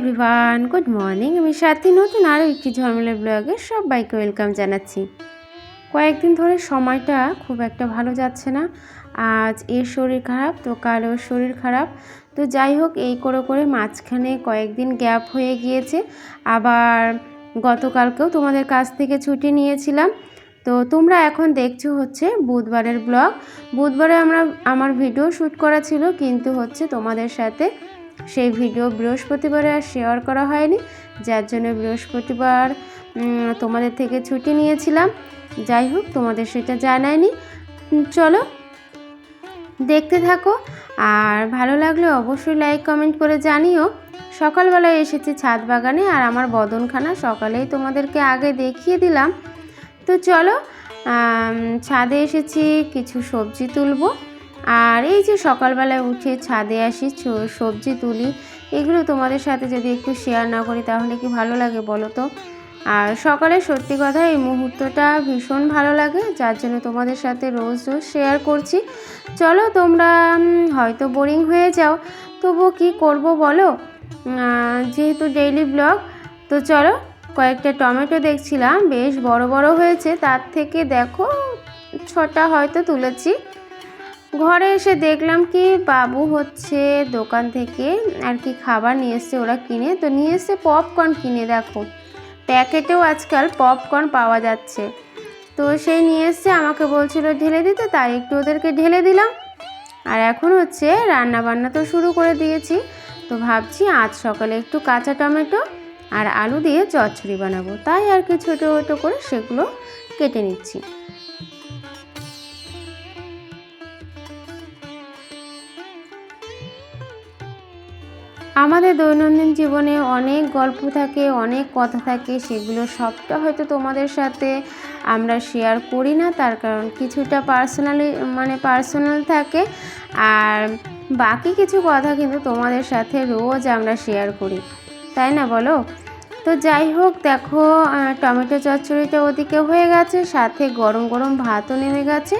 Everyone good morning আমি সাথে, নতুন আরও একটি ঝলমলের ব্লগে সবাইকে ওয়েলকাম জানাচ্ছি। কয়েকদিন ধরে সময়টা খুব একটা ভালো যাচ্ছে না। আজ এর শরীর খারাপ, তো কাল শরীর খারাপ। তো যাই হোক, এই করে করে মাঝখানে কয়েকদিন গ্যাপ হয়ে গিয়েছে। আবার গতকালকেও তোমাদের কাছ থেকে ছুটি নিয়েছিলাম। তো তোমরা এখন দেখছ হচ্ছে বুধবারের ব্লগ বুধবারে আমরা, আমার ভিডিও শ্যুট করা ছিল, কিন্তু হচ্ছে তোমাদের সাথে সেই ভিডিও বৃহস্পতিবারে আর শেয়ার করা হয়নি। যার জন্য বৃহস্পতিবার তোমাদের থেকে ছুটি নিয়েছিলাম। যাই হোক, তোমাদের সেটা জানায়নি। চলো, দেখতে থাকো। আর ভালো লাগলে অবশ্যই লাইক কমেন্ট করে জানিও। সকালবেলায় এসেছি ছাদ বাগানে আর আমার বদনখানা সকালেই তোমাদেরকে আগে দেখিয়ে দিলাম। তো চলো ছাদে এসেছি, কিছু সবজি তুলবো। আর এই যে সকালবেলায় উঠে ছাদে আসি সবজি তুলি, এগুলো তোমাদের সাথে যদি একটু শেয়ার না করি তাহলে কি ভালো লাগে বলো তো? আর সকালে সত্যি কথা এই মুহূর্তটা ভীষণ ভালো লাগে, যার জন্য তোমাদের সাথে রোজ রোজ শেয়ার করছি। চলো তোমরা হয়তো বোরিং হয়ে যাও তবু কি করব বলো? যেহেতু ডেইলি ব্লগ তো চলো কয়েকটা টমেটো দেখছিলাম, বেশ বড় বড় হয়েছে, তার থেকে দেখো, ছটা হয়তো তুলেছি। ঘরে এসে দেখলাম কি বাবু হচ্ছে দোকান থেকে আর কি খাবার নিয়ে এসছে ওরা কিনে। তো নিয়ে এসছে পপকর্ন কিনে, দেখো। প্যাকেটেও আজকাল পপকর্ন পাওয়া যাচ্ছে। তো সেই নিয়ে এসছে, আমাকে বলছিল ঢেলে দিতে, তাই একটু ওদেরকে ঢেলে দিলাম। আর এখন হচ্ছে রান্না বান্না তো শুরু করে দিয়েছি। তো ভাবছি আজ সকালে একটু কাঁচা টমেটো আর আলু দিয়ে চচ্চড়ি বানাবো। তাই আর কি ছোটো ছোটো করে সেগুলো কেটে নিচ্ছি। আমাদের দৈনন্দিন জীবনে অনেক গল্প থাকে, অনেক কথা থাকে, সেগুলো সবটা হয়তো তোমাদের সাথে আমরা শেয়ার করি না। তার কারণ কিছুটা পার্সোনালি মানে পার্সোনাল থাকে। আর বাকি কিছু কথা কিন্তু তোমাদের সাথে রোজ আমরা শেয়ার করি। তাই না বলো? তো যাই হোক, দেখো টমেটো চচ্চড়িটা ওদিকে হয়ে গেছে, সাথে গরম গরম ভাতও নেমে গেছে।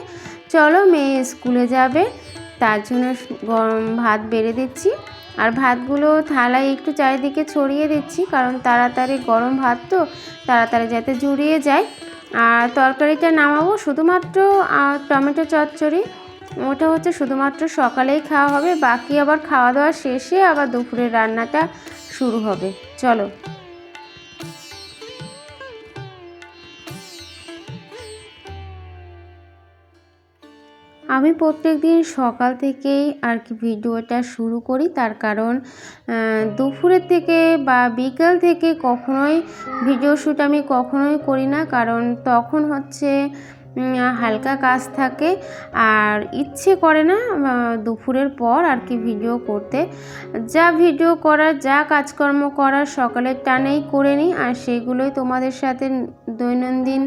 চলো মেয়ে স্কুলে যাবে, তার জন্য গরম ভাত বেড়ে দিচ্ছি। আর ভাতগুলো থালায় একটু চারিদিকে ছড়িয়ে দিচ্ছি, কারণ তাড়াতাড়ি গরম ভাত তো, তাড়াতাড়ি যাতে জুড়িয়ে যায়। আর তরকারিটা নামাবো শুধুমাত্র টমেটো চচ্চড়ি। ওটা হচ্ছে শুধুমাত্র সকালেই খাওয়া হবে, বাকি আবার খাওয়া দাওয়া শেষে আবার দুপুরের রান্নাটা শুরু হবে। চলো। আমি প্রত্যেক দিন সকাল থেকেই আর কি ভিডিওটা শুরু করি। তার কারণ দুপুরের থেকে বা বিকেল থেকে কখনোই ভিডিও শ্যুট আমি কখনোই করি না। কারণ তখন হচ্ছে হালকা কাজ থাকে আর ইচ্ছে করে না দুপুরের পর আর কি ভিডিও করতে। যা ভিডিও করার যা কাজকর্ম করার সকালের টানেই করে নিই। আর সেগুলোই তোমাদের সাথে দৈনন্দিন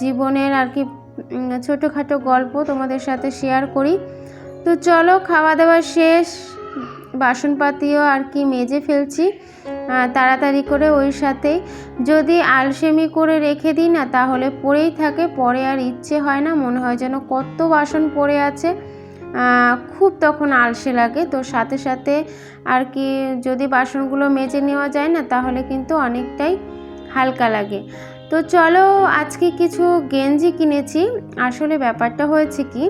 জীবনের আর কি ছোটোখাটো গল্প তোমাদের সাথে শেয়ার করি। তো চলো খাওয়া দাওয়া শেষ। বাসনপাতিও আর কি মেজে ফেলছি। তাড়াতাড়ি করে ওই সাথে। যদি আলসেমি করে রেখে দিই না, তাহলে পড়েই থাকে। পরে আর ইচ্ছে হয় না, মনে হয় যেন কত বাসন পড়ে আছে। খুব তখন আলসে লাগে। তো সাথে সাথে আর কি যদি বাসনগুলো মেজে নেওয়া যায় না, তাহলে কিন্তু অনেকটাই হালকা লাগে। তো চলো আজকে কিছু গেঞ্জি কিনেছি। আসলে ব্যাপারটা হয়েছে কি,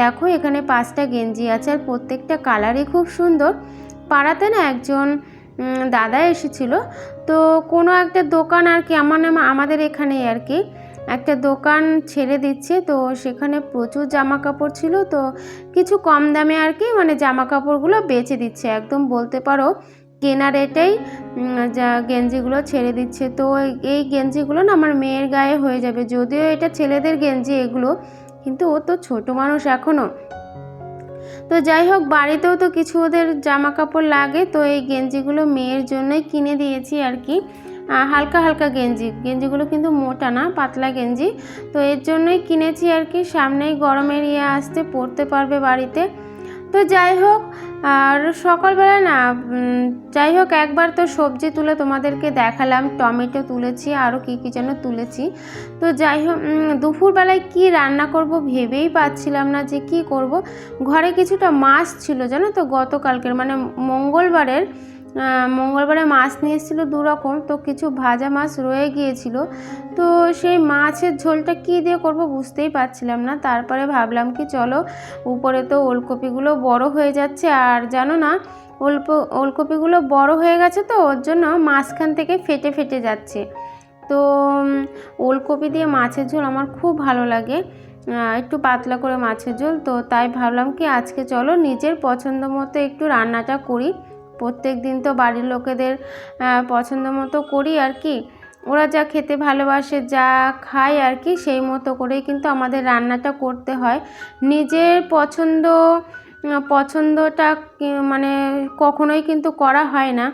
দেখো এখানে পাঁচটা গেঞ্জি আছে আর প্রত্যেকটা কালারই খুব সুন্দর। পাড়াতে না একজন দাদা এসেছিল। তো কোনো একটা দোকান আর কি, আমার নাম, আমাদের এখানেই আর কি, একটা দোকান ছেড়ে দিচ্ছে। তো সেখানে প্রচুর জামা কাপড় ছিল। তো কিছু কম দামে আর কি মানে জামা কাপড়গুলো বেচে দিচ্ছে। একদম বলতে পারো কেনা রেটেই যা গেঞ্জিগুলো ছেড়ে দিচ্ছে। তো এই- গেঞ্জিগুলো না আমার মেয়ের গায়ে হয়ে যাবে। যদিও এটা ছেলেদের গেঞ্জি এগুলো, কিন্তু ও তো ছোট মানুষ এখনও তো যাই হোক, বাড়িতেও তো কিছু ওদের জামা কাপড় লাগে, তো এই গেঞ্জিগুলো মেয়ের জন্যই কিনে দিয়েছি আর কি। হালকা হালকা গেঞ্জি। গেঞ্জিগুলো কিন্তু মোটা না, পাতলা গেঞ্জি। তো এর জন্যই কিনেছি আর কি। সামনেই গরমের ইয়ে আসতে পরতে পারবে বাড়িতে। তো যাই হোক, আর সকালবেলা না যাই হোক, একবার তো সবজি তুলে তোমাদেরকে দেখালাম, টমেটো তুলেছি আরও কী কী যেন তুলেছি। তো যাই হোক দুপুরবেলায় কি রান্না করব ভেবেই পাচ্ছিলাম না যে কি করব। ঘরে কিছুটা মাছ ছিল জানো তো গতকালকের মানে মঙ্গলবারের মঙ্গলবারে মাছ নিয়ে এসেছিল দু রকম, তো কিছু ভাজা মাছ রয়ে গিয়েছিল। তো সেই মাছের ঝোলটা কী দিয়ে করব বুঝতেই পারছিলাম না। তারপরে ভাবলাম কি চলো, উপরে তো ওলকপিগুলো বড় হয়ে যাচ্ছে। আর জানো না, ওলপ, ওলকপিগুলো বড় হয়ে গেছে তো, ওর জন্য মাঝখান থেকে ফেটে ফেটে যাচ্ছে। তো ওলকপি দিয়ে মাছের ঝোল আমার খুব ভালো লাগে। একটু পাতলা করে মাছের ঝোল, তো তাই ভাবলাম কি আজকে চলো নিজের পছন্দ মতো একটু রান্নাটা করি। প্রত্যেক দিন তো বাড়ির লোকেদের পছন্দ মতো করি আর কি। ওরা যা খেতে ভালোবাসে, যা খায় আর কি, সেই মতো করেই কিন্তু আমাদের রান্নাটা করতে হয়। নিজের পছন্দ, পছন্দটা মানে কখনোই কিন্তু করা হয় না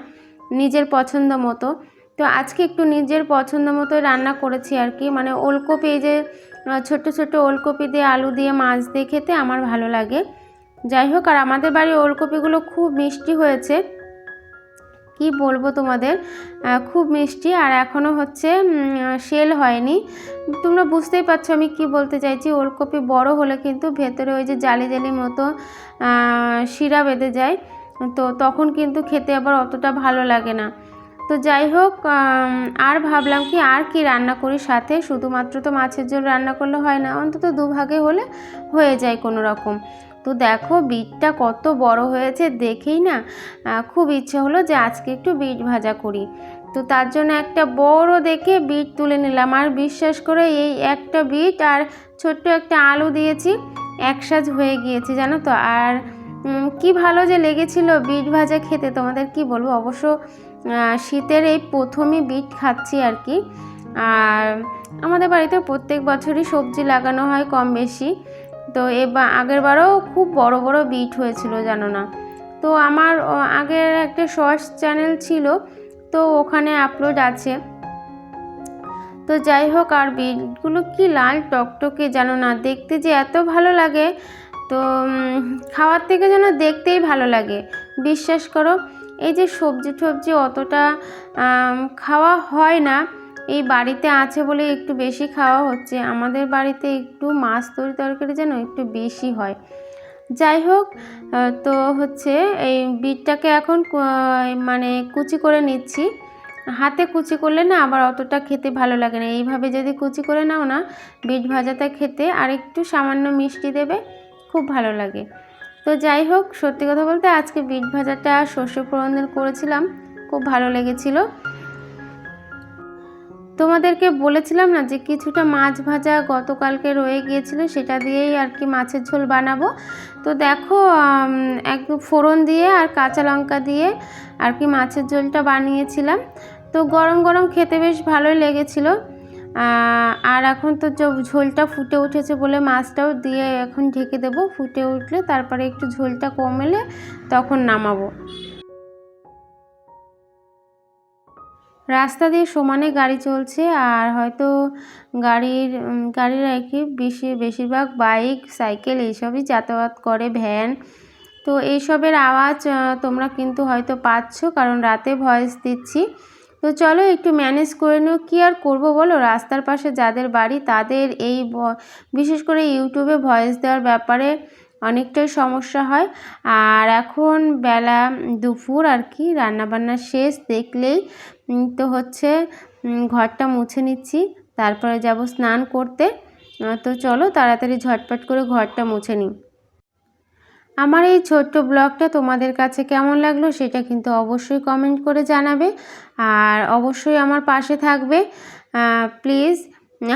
নিজের পছন্দ মতো। তো আজকে একটু নিজের পছন্দ মতো রান্না করেছি আর কি। মানে ওলকপি যে ছোট ছোট ওলকপি দিয়ে আলু দিয়ে মাছ দিয়ে খেতে আমার ভালো লাগে। যাই হোক, আর আমাদের বাড়ির ওলকপিগুলো খুব মিষ্টি হয়েছে। কি বলব তোমাদের? খুব মিষ্টি আর এখনও হচ্ছে সেল হয়নি। তোমরা বুঝতেই পারছ আমি কি বলতে চাইছি। ওলকপি বড় হলে কিন্তু ভেতরে ওই যে জালি জালি মতো শিরা বেঁধে যায়। তো তখন কিন্তু খেতে আবার অতটা ভালো লাগে না। তো যাই হোক আর ভাবলাম কি, আর কি রান্না করি সাথে? শুধুমাত্র তো মাছের ঝোল রান্না করলে হয় না, অন্তত দুভাগে হলে হয়ে যায় কোনো রকম তো দেখো বিটটা কত বড় হয়েছে দেখেই না খুব ইচ্ছে হলো যে আজকে একটু বিট ভাজা করি। তো তার জন্য একটা বড় দেখে বিট তুলে নিলাম। আর বিশ্বাস করে এই একটা বিট আর ছোট্ট একটা আলু দিয়েছি একসাজ হয়ে গিয়েছে জানো তো। আর কি ভালো যে লেগেছিল বিট ভাজা খেতে, তোমাদের কি বলব? অবশ্য শীতের এই প্রথমই বিট খাচ্ছি আর কি। আর আমাদের বাড়িতে প্রত্যেক বছরই সবজি লাগানো হয় কম বেশি। তো এবার আগের বারও খুব বড় বড় বিট হয়েছিল, জানো না। তো আমার আগের একটা শর্টস চ্যানেল ছিল, তো ওখানে আপলোড আছে। তো যাই হোক, আর বিটগুলো কি লাল টকটকে, জানো না, দেখতে যে এত ভালো লাগে, তো খাওয়ার থেকে যেন দেখতেই ভালো লাগে। বিশ্বাস করো, এই যে সবজি টবজি অতটা খাওয়া হয় না এই বাড়িতে আছে বলে একটু বেশি খাওয়া হচ্ছে। আমাদের বাড়িতে একটু মাছ তরি তরকারি যেন একটু বেশি হয়। যাই হোক তো হচ্ছে এই বিটটাকে এখন মানে কুচি করে নিচ্ছি। হাতে কুচি করলে না আবার অতটা খেতে ভালো লাগে না। এইভাবে যদি কুচি করে নাও না, বিট ভাজাটা খেতে আর একটু সামান্য মিষ্টি দেবে, খুব ভালো লাগে। তো যাই হোক, সত্যি কথা বলতে আজকে বিট ভাজাটা শস্য ফোড়ন করেছিলাম, খুব ভালো লেগেছিলো। তোমাদেরকে বলেছিলাম না যে কিছুটা মাছ ভাজা গতকালকে রয়ে গিয়েছিল সেটা দিয়েই আর কি মাছের ঝোল বানাবো। তো দেখো এক ফোড়ন দিয়ে আর কাঁচা লঙ্কা দিয়ে আর কি মাছের ঝোলটা বানিয়েছিলাম। তো গরম গরম খেতে বেশ ভালোই লেগেছিলো। আর এখন তো ঝোলটা ফুটে উঠেছে বলে মাছটাও দিয়ে এখন ঢেকে দেবো। ফুটে উঠলে তারপরে একটু ঝোলটা কমেলে তখন নামাবো। রাস্তা দিয়ে সমানে গাড়ি চলছে আর হয়তো গাড়ির গাড়ির আর কি বেশি, বেশিরভাগ বাইক, সাইকেল এইসবই যাতায়াত করে, ভ্যান। তো এইসবের আওয়াজ তোমরা কিন্তু হয়তো পাচ্ছ কারণ রাতে ভয়েস দিচ্ছি। তো চলো একটু ম্যানেজ করে নিও, কী আর করব বলো? রাস্তার পাশে যাদের বাড়ি তাদের এই বিশেষ করে ইউটিউবে ভয়েস দেওয়ার ব্যাপারে অনেকটাই সমস্যা হয়। আর এখন বেলা দুপুর আর কি, রান্নাবান্না শেষ, দেখলেই তো হচ্ছে ঘরটা মুছে নিচ্ছি, তারপরে যাব স্নান করতে। তো চলো তাড়াতাড়ি ঝটপট করে ঘরটা মুছে নিই। আমার এই ছোট্ট ব্লগটা তোমাদের কাছে কেমন লাগল সেটা কিন্তু অবশ্যই কমেন্ট করে জানাবে। আর অবশ্যই আমার পাশে থাকবে। প্লিজ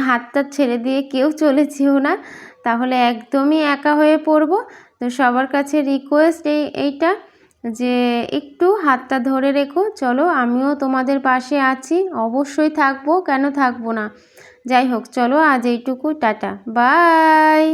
হাতটা ছেড়ে দিয়ে কেউ চলেছিও না। তাহলে একদমই একা হয়ে পড়ব। তো সবার কাছে রিকোয়েস্ট এই, এইটা যে একটু হাতটা ধরে রেখো। চলো আমিও তোমাদের পাশে আছি। অবশ্যই থাকব, কেন থাকব না? যাই হোক, চলো আজ এইটুকু, টাটা। বাই!